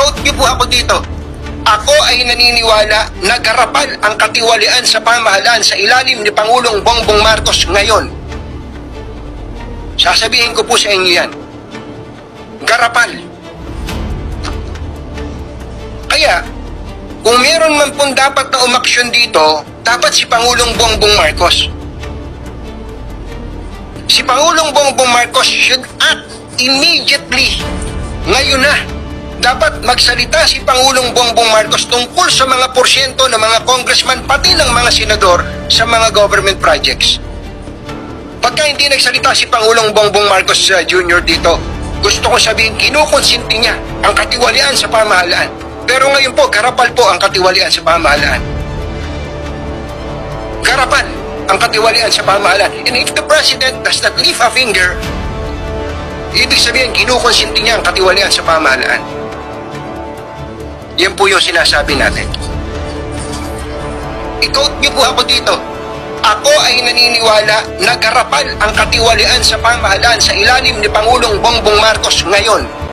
I-quote niyo po ako dito. Ako ay naniniwala na garapal ang katiwalian sa pamahalaan sa ilalim ni Pangulong Bongbong Marcos ngayon. Sasabihin ko po sa inyo yan. Garapal. Kaya, kung meron man pong dapat na umaksyon dito, dapat si Pangulong Bongbong Marcos. Si Pangulong Bongbong Marcos should act immediately. Ngayon na. Dapat magsalita si Pangulong Bongbong Marcos tungkol sa mga porsyento ng mga congressman pati ng mga senador sa mga government projects. Pagka hindi nagsalita si Pangulong Bongbong Marcos uh, Jr. dito, gusto ko sabihin, kinukonsinti niya ang katiwalian sa pamahalaan. Pero ngayon po, karapal po ang katiwalian sa pamahalaan. Karapal ang katiwalian sa pamahalaan. And if the President does not lift a finger, ibig sabihin, kinukonsinti niya ang katiwalian sa pamahalaan. Yan po yung sinasabi natin. I-quote niyo po ako dito. Ako ay naniniwala na garapal ang katiwalian sa pamahalaan sa ilalim ni Pangulong Bongbong Marcos ngayon.